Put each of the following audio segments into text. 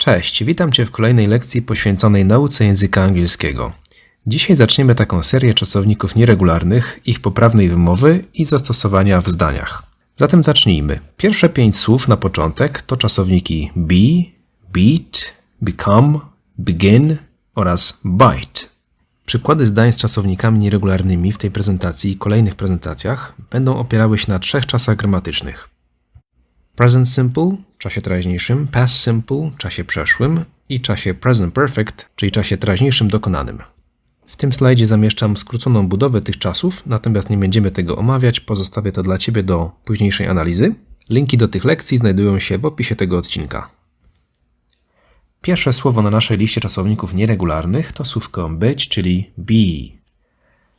Cześć, witam Cię w kolejnej lekcji poświęconej nauce języka angielskiego. Dzisiaj zaczniemy taką serię czasowników nieregularnych, ich poprawnej wymowy i zastosowania w zdaniach. Zatem zacznijmy. Pierwsze pięć słów na początek to czasowniki be, beat, become, begin oraz bite. Przykłady zdań z czasownikami nieregularnymi w tej prezentacji i kolejnych prezentacjach będą opierały się na trzech czasach gramatycznych. Present simple czasie teraźniejszym, past simple czasie przeszłym i czasie present perfect, czyli czasie teraźniejszym dokonanym. W tym slajdzie zamieszczam skróconą budowę tych czasów, natomiast nie będziemy tego omawiać, pozostawię to dla Ciebie do późniejszej analizy. Linki do tych lekcji znajdują się w opisie tego odcinka. Pierwsze słowo na naszej liście czasowników nieregularnych to słówko być, czyli be.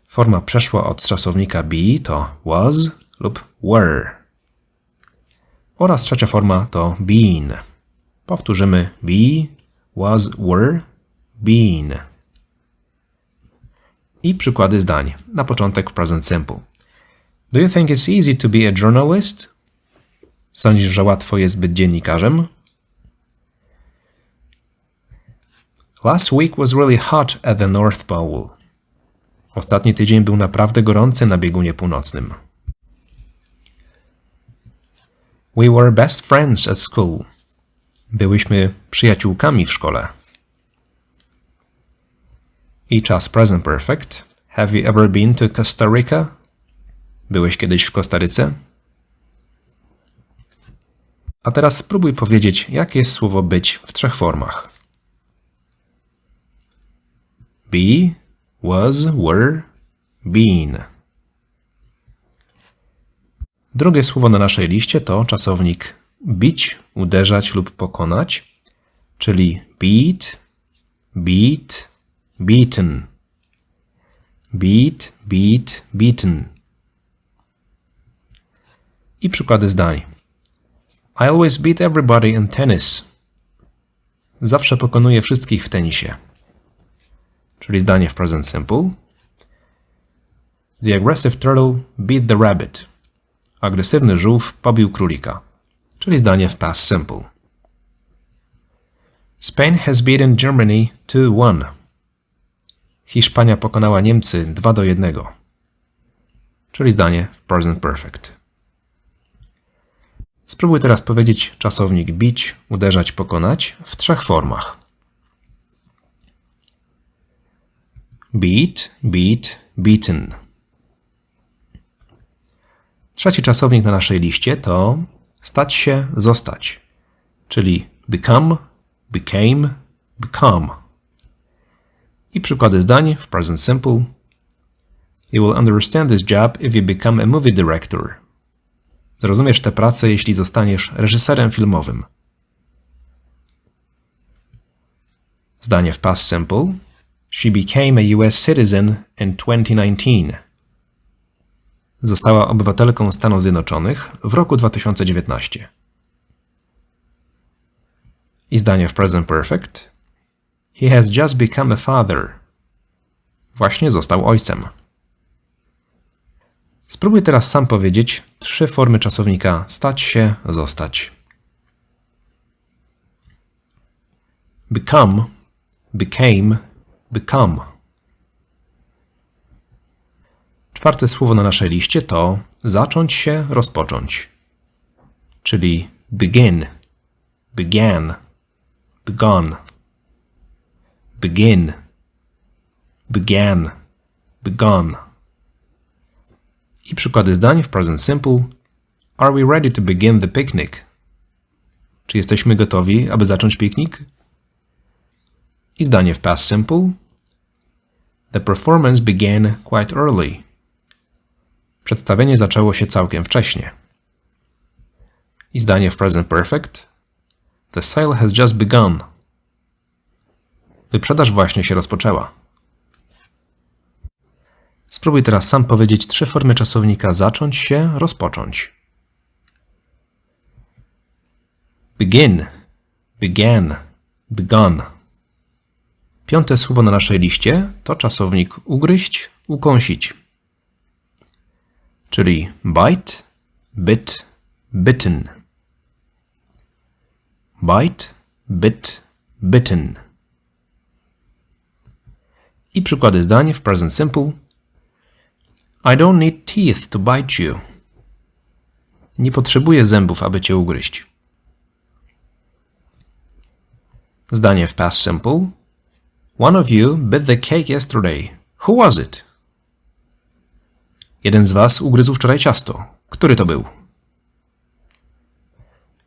Forma przeszła od czasownika be to was lub were. Oraz trzecia forma to been. Powtórzymy be, was, were, been. I przykłady zdań. Na początek w present simple. Do you think it's easy to be a journalist? Sądzisz, że łatwo jest być dziennikarzem? Last week was really hot at the North Pole. Ostatni tydzień był naprawdę gorący na biegunie północnym. We were best friends at school. Byłyśmy przyjaciółkami w szkole. I czas present perfect. Have you ever been to Costa Rica? Byłeś kiedyś w Kostaryce? A teraz spróbuj powiedzieć, jakie jest słowo być w trzech formach. Be, was, were, been. Drugie słowo na naszej liście to czasownik bić, uderzać lub pokonać, czyli beat, beat, beaten. Beat, beat, beaten. I przykłady zdań. I always beat everybody in tennis. Zawsze pokonuję wszystkich w tenisie. Czyli zdanie w present simple. The aggressive turtle beat the rabbit. Agresywny żółw pobił królika. Czyli zdanie w past simple. Spain has beaten Germany 2-1. Hiszpania pokonała Niemcy 2 do 1. Czyli zdanie w present perfect. Spróbuj teraz powiedzieć czasownik bić, uderzać, pokonać w trzech formach. Beat, beat, beaten. Trzeci czasownik na naszej liście to stać się, zostać, czyli become, became, become. I przykłady zdań w present simple. You will understand this job if you become a movie director. Zrozumiesz tę pracę, jeśli zostaniesz reżyserem filmowym. Zdanie w past simple. She became a US citizen in 2019. Została obywatelką Stanów Zjednoczonych w roku 2019. I zdanie w present perfect. He has just become a father. Właśnie został ojcem. Spróbuj teraz sam powiedzieć trzy formy czasownika stać się, zostać. Become, became, become. Czwarte słowo na naszej liście to zacząć się, rozpocząć. Czyli begin, began, begun, begin, began, begun. I przykłady zdań w present simple. Are we ready to begin the picnic? Czy jesteśmy gotowi, aby zacząć piknik? I zdanie w past simple. The performance began quite early. Przedstawienie zaczęło się całkiem wcześnie. I zdanie w present perfect. The sale has just begun. Wyprzedaż właśnie się rozpoczęła. Spróbuj teraz sam powiedzieć trzy formy czasownika zacząć się, rozpocząć. Begin, began, begun. Piąte słowo na naszej liście to czasownik ugryźć, ukąsić czyli bite, bit, bitten. Bite, bit, bitten. I przykłady zdań w present simple. I don't need teeth to bite you. Nie potrzebuję zębów, aby cię ugryźć. Zdanie w past simple. One of you bit the cake yesterday. Who was it? Jeden z was ugryzł wczoraj ciasto. Który to był?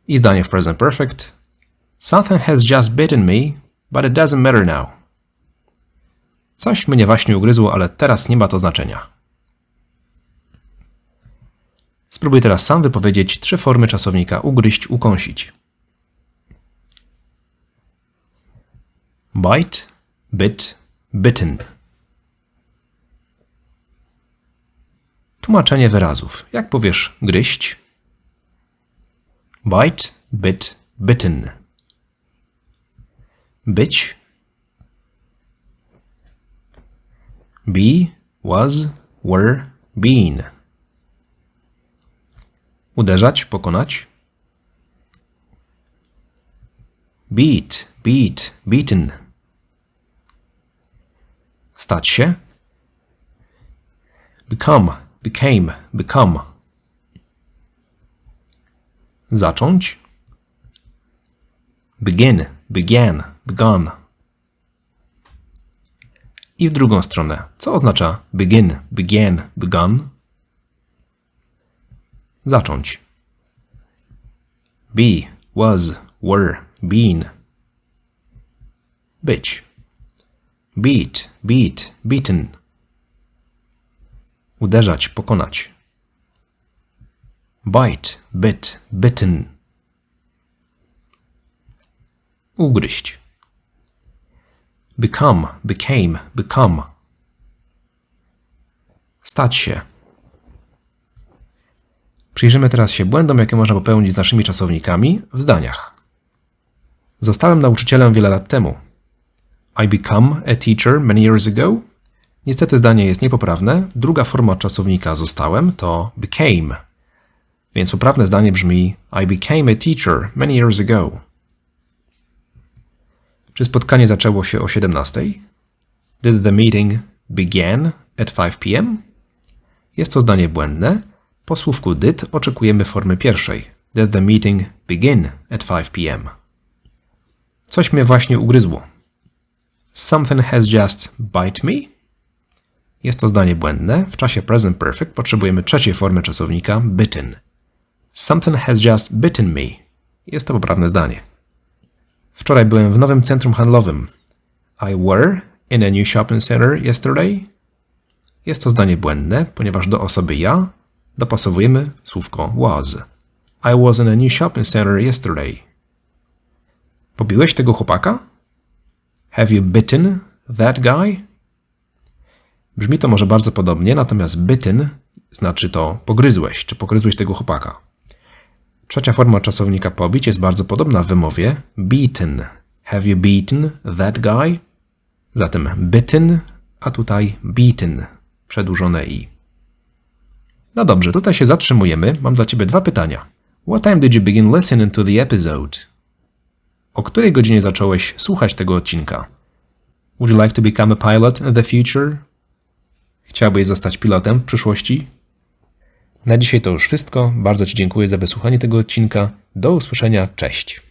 I zdanie w present perfect. Something has just bitten me, but it doesn't matter now. Coś mnie właśnie ugryzło, ale teraz nie ma to znaczenia. Spróbuj teraz sam wypowiedzieć trzy formy czasownika ugryźć, ukąsić. Bite, bit, bitten. Tłumaczenie wyrazów. Jak powiesz gryźć? Bite, bit, bitten. Być. Be, was, were, been. Uderzać, pokonać. Beat, beat, beaten. Stać się. Become, became, become. Zacząć. Begin, began, begun. I w drugą stronę. Co oznacza begin, began, begun? Zacząć. Be, was, were, been. Być. Beat, beat, beaten. Uderzać, pokonać. Bite, bit, bitten. Ugryźć. Become, became, become. Stać się. Przyjrzymy teraz się błędom, jakie można popełnić z naszymi czasownikami w zdaniach. Zostałem nauczycielem wiele lat temu. I become a teacher many years ago. Niestety zdanie jest niepoprawne. Druga forma czasownika zostałem to became. Więc poprawne zdanie brzmi I became a teacher many years ago. Czy spotkanie zaczęło się o 17? Did the meeting begin at 5 p.m.? Jest to zdanie błędne. Po słówku did oczekujemy formy pierwszej. Did the meeting begin at 5 p.m.? Coś mnie właśnie ugryzło. Something has just bite me. Jest to zdanie błędne. W czasie present perfect potrzebujemy trzeciej formy czasownika bitten. Something has just bitten me. Jest to poprawne zdanie. Wczoraj byłem w nowym centrum handlowym. I were in a new shopping center yesterday. Jest to zdanie błędne, ponieważ do osoby ja dopasowujemy słówko was. I was in a new shopping center yesterday. Pobiłeś tego chłopaka? Have you bitten that guy? Brzmi to może bardzo podobnie, natomiast bitten znaczy to pogryzłeś, czy pogryzłeś tego chłopaka. Trzecia forma czasownika pobić jest bardzo podobna w wymowie beaten. Have you beaten that guy? Zatem bitten, a tutaj beaten, przedłużone i. No dobrze, tutaj się zatrzymujemy. Mam dla ciebie dwa pytania. What time did you begin listening to the episode? O której godzinie zacząłeś słuchać tego odcinka? Would you like to become a pilot in the future? Chciałbyś zostać pilotem w przyszłości? Na dzisiaj to już wszystko. Bardzo Ci dziękuję za wysłuchanie tego odcinka. Do usłyszenia. Cześć.